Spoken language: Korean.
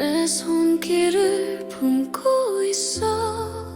내 손길을 품고 있어.